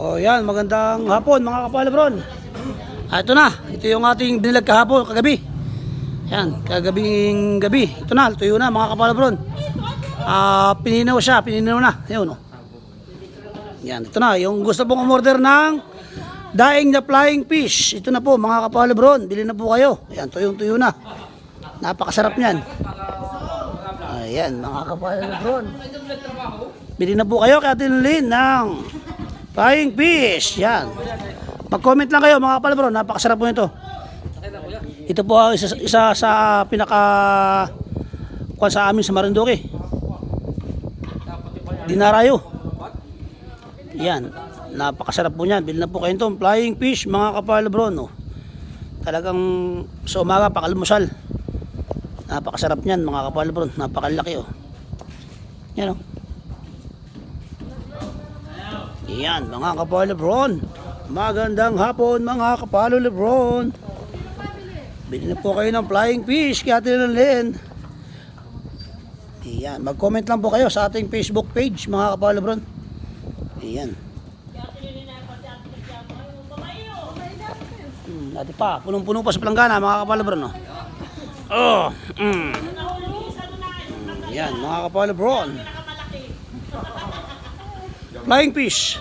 O yan, magandang hapon mga kapalabron. Ah, ito na, ito yung ating binilag kahapon, kagabi. Yan, kagabing gabi. Ito na, tuyo na mga kapalabron. Ah, pininaw siya, pininaw na. Ayun, oh. Yan, ito na, yung gusto pong umorder ng daing na flying fish. Ito na po mga kapalabron, bili na po kayo. Yan, tuyong-tuyo na. Napakasarap niyan. Ayan, mga kapalabron. Bili na po kayo kay Ate Lynn ng flying fish. Yan. Mag-comment lang kayo mga kapalabron, napakasarap po ito. Ito po ang isa, isa sa pinaka kuwan sa amin sa Marinduque. Dinarayo. Yan. Napakasarap po niyan. Bili na po kayo ito. Flying fish, mga kapalabron. Oh. Talagang sa umaga, pakalmusal. Napakasarap niyan, mga kapalabron. Napakalaki, oh. Yan, oh. Yan, mga kapalabron. Magandang hapon, mga kapalabron. Bili na po kayo ng flying fish kaya tinanlin. Ayan, mag-comment lang po kayo sa ating Facebook page mga kapalabron. Ayan. Hmm, dati pa, punong-puno pa sa planggana mga kapalabron. Oh, oh mm. Ayan, mga kapalabron. Flying fish.